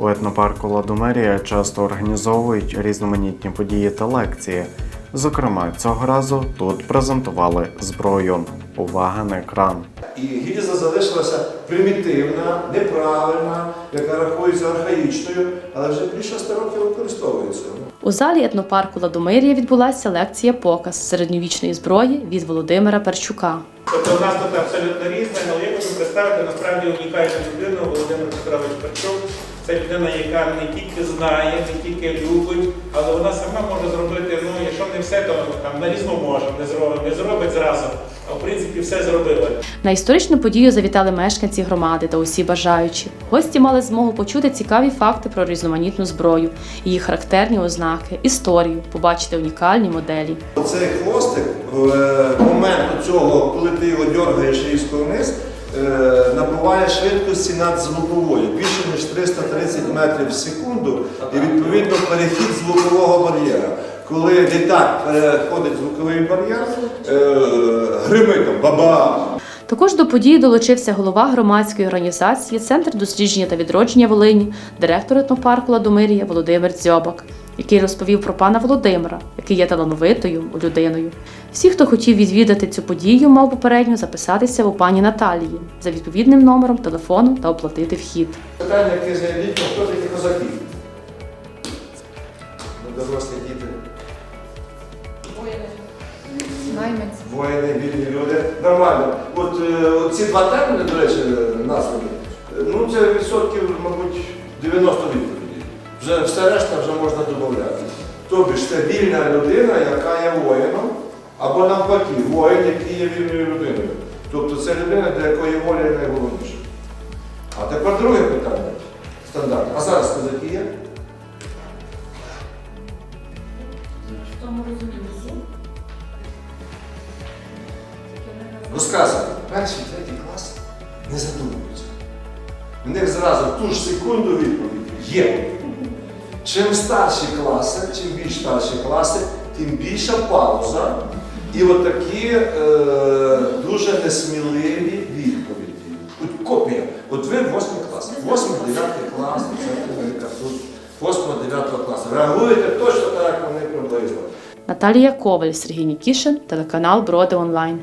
У етнопарку Ладомерія часто організовують різноманітні події та лекції. Зокрема, цього разу тут презентували зброю. Увага на екран. І гільза залишилася примітивна, неправильна, яка рахується архаїчною, але вже більше 100 років використовується. У залі етнопарку Ладомирія відбулася лекція показ середньовічної зброї від Володимира Перчука. Тобто у нас тут абсолютно різне, але я хочу представити насправді унікальну людину Володимир Петрович Перчук. Це людина, яка не тільки знає, не тільки любить, але вона сама може зробити, ну якщо не все, то там на різну може, не зробить, не зробить зразу. А в принципі все зробила. На історичну подію завітали мешканці громади та усі бажаючі. Гості мали змогу почути цікаві факти про різноманітну зброю, її характерні ознаки, історію, побачити унікальні моделі. Цей хвостик в е, момент цього, коли ти його дергаєш різко вниз, е, набуває швидкості надзвукової більше ніж 330 метрів в секунду, і відповідно перехід звукового бар'єра. Коли літак переходить звуковий бар'єр, е, гримить баба. Також до події долучився голова громадської організації Центр дослідження та відродження Волині, директор етнопарку Ладомирія Володимир Дзьобак, який розповів про пана Володимира, який є талановитою людиною. Всі, хто хотів відвідати цю подію, мав попередньо записатися у пані Наталії за відповідним номером телефону та оплатити вхід. Питання, яке знайдіть, хто такі козаки? Ну, дорослі діти. Найманці. Воїни, вільні люди. Нормально. От е, ці два терміни, до речі, названі, е, ну це відсотків, мабуть, 90 відповіді. Вже все решта вже можна додати. Тобто ж це вільна людина, яка є воїном, або навпаки, воїн, який є вільною людиною. Тобто це людина, для якої воля є найголовніша. А тепер друге питання. Стандарт. А зараз козаки є? Розказуйте. Перший, третій клас не задумуються. В них зразу в ту ж секунду відповідь є. Чим старші класи, чим більш старші класи, тим більша пауза. І от такі е, дуже несміливі відповіді. От копія. От ви 8 клас, 8-9 клас, 8-9 класу. Реагуєте точно так, як вони приблизно. Наталія Коваль, Сергій Нікішин, телеканал Броди Онлайн.